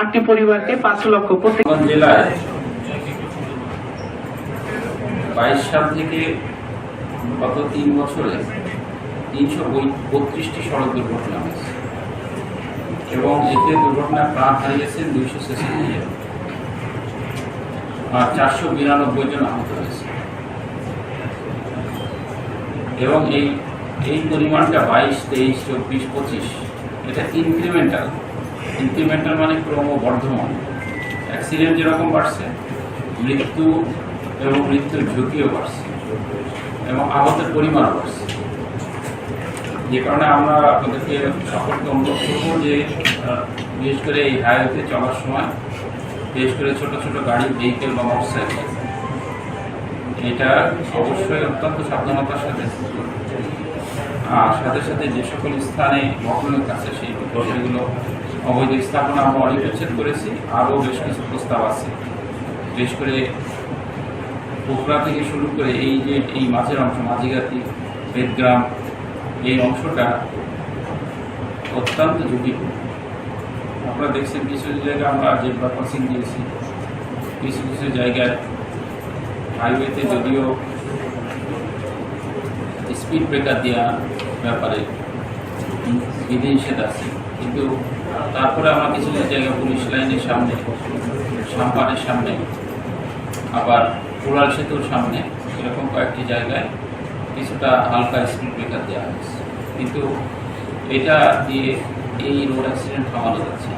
আটটি পরিবারকে পাঁচ লক্ষ প্রতি জেলায় বাইশ সাল থেকে গত তিন বছরে তিনশো বত্রিশটি সড়ক দুর্ঘটনা হয়েছে। এবং এতে দুর্ঘটনায় প্রাণ হারিয়েছেন দুইশো ছেষট্টি আর চারশো বিরানব্বই জন আহত হয়েছে। এবং এই এই পরিমাণটা বাইশ, তেইশ, চব্বিশ, পঁচিশ এটা ইনক্রিমেন্টাল ইনক্রিমেন্টাল মানে ক্রমবর্ধমান। অ্যাক্সিডেন্ট যেরকম বাড়ছে, মৃত্যু এবং মৃত্যুর ঝুঁকিও বাড়ছে এবং আহতের পরিমাণও বাড়ছে। যে কারণে আমরা আপনাদেরকে সকলকে অনুরোধ করব যে বিশেষ করে এই হাইওয়েতে চলার সময়, বিশেষ করে ছোট ছোট গাড়ি ভেহিকেল বা মোটরসাইকেল এটা অবশ্যই অত্যন্ত সাবধানতার সাথে আর সাথে সাথে যে সকল স্থানে ভবনের কাছে সেই বিষয়গুলো অবৈধ স্থাপনা আমরা অনেক উচ্ছেদ করেছি, আরও বেশ কিছু প্রস্তাব আছে। বিশেষ করে পোখরা থেকে শুরু করে এই যে এই মাঝের অংশ, মাঝিগাতি, বেদগ্রাম, এই অংশটা অত্যন্ত ঝুঁকিপূর্ণ। আপনারা দেখছেন কিছু কিছু জায়গায় আমরা জেব্রা ক্রসিং দিয়েছি, কিছু কিছু জায়গায় হাইওয়েতে যদিও স্পিড ব্রেকার দেওয়া ব্যাপারে বিধিনিষেধ আছে কিন্তু তারপরে আমরা কিছু জায়গায় পুলিশ লাইনের সামনে সাম্পানের সামনে, আবার কোরাল সেতুর সামনে এরকম কয়েকটি জায়গায় কিছুটা হালকা স্পিড ব্রেকার দেওয়া হয়েছে কিন্তু এটা দিয়ে এই রোড অ্যাক্সিডেন্ট থামানো যাচ্ছে।